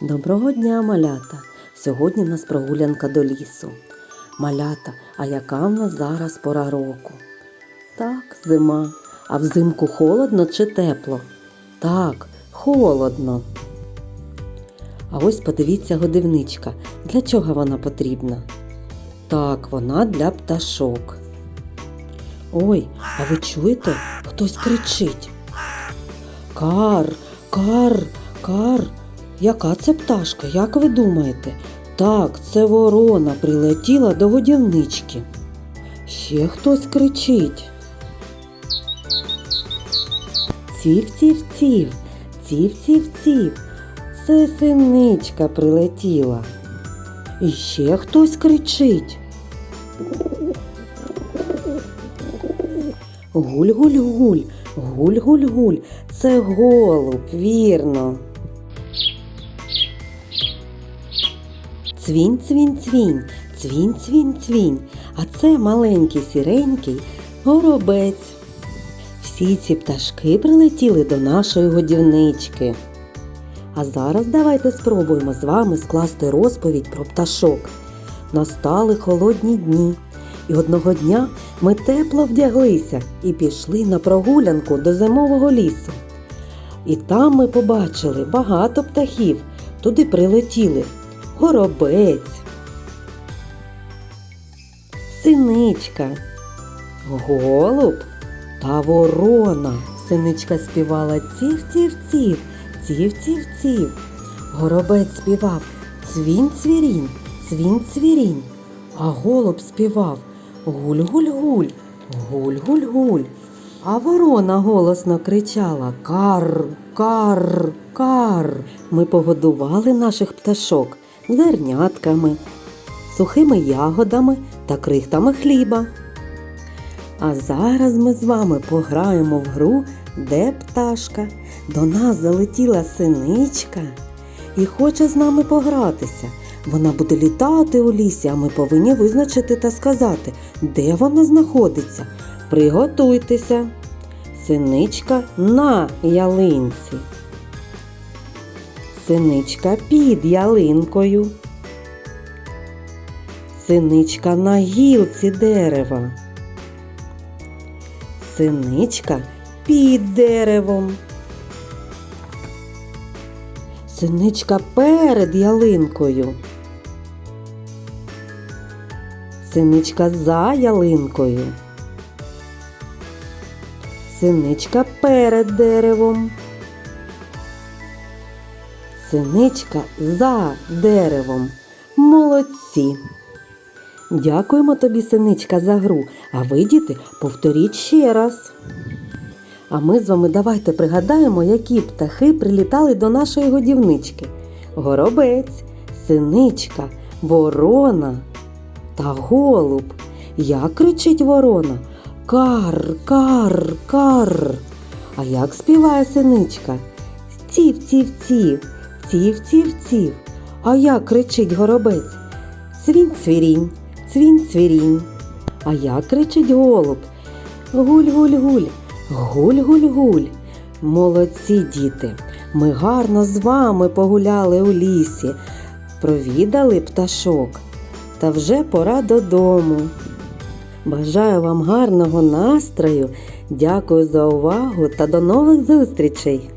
Доброго дня, малята! Сьогодні в нас прогулянка до лісу. Малята, а яка в нас зараз пора року? Так, зима. А взимку холодно чи тепло? Так, холодно. А ось подивіться годівничка. Для чого вона потрібна? Так, вона для пташок. Ой, а ви чуєте? Хтось кричить. Кар, кар, кар. Яка це пташка, як ви думаєте? Так, це ворона прилетіла до годівнички. Ще хтось кричить. Ців, ців, ців, ців, ців, ців. Це синичка прилетіла. І ще хтось кричить. Гуль-гуль-гуль, гуль-гуль-гуль. Це голуб, вірно. Цвінь, цвінь, цвінь, цвінь, цвінь, цвінь. А це маленький сіренький горобець. Всі ці пташки прилетіли до нашої годівнички. А зараз давайте спробуємо з вами скласти розповідь про пташок. Настали холодні дні, і одного дня ми тепло вдяглися і пішли на прогулянку до зимового лісу. І там ми побачили багато птахів. Туди прилетіли горобець, синичка, голуб та ворона. Синичка співала ців-ців-ців, ців-ців-ців. Горобець співав цвінь-цвірінь, цвінь-цвірінь, а голуб співав гуль-гуль-гуль, гуль-гуль-гуль. А ворона голосно кричала Кар, кар, кар. Ми погодували наших пташок зернятками, сухими ягодами та крихтами хліба. А зараз ми з вами пограємо в гру Де пташка? До нас залетіла синичка і хоче з нами погратися. Вона буде літати у лісі, а ми повинні визначити та сказати, де вона знаходиться. Приготуйтеся. Синичка на ялинці. Синичка під ялинкою. Синичка на гілці дерева. Синичка під деревом. Синичка перед ялинкою. Синичка за ялинкою. Синичка перед деревом. Синичка за деревом. Молодці. Дякуємо тобі, синичка, за гру. А ви, діти, повторіть ще раз. А ми з вами давайте пригадаємо, які птахи прилітали до нашої годівнички. Горобець, синичка, ворона та голуб. Як кричить ворона? Кар, кар, кар. А як співає синичка? Ців, ців, ців, ців, ців, ців. А як кричить горобець? Цвінь, цвірінь, цвінь, цвірінь. А як кричить голуб? Гуль, гуль, гуль, гуль, гуль, гуль. Молодці діти, ми гарно з вами погуляли у лісі, провідали пташок. Та вже пора додому. Бажаю вам гарного настрою. Дякую за увагу та до нових зустрічей!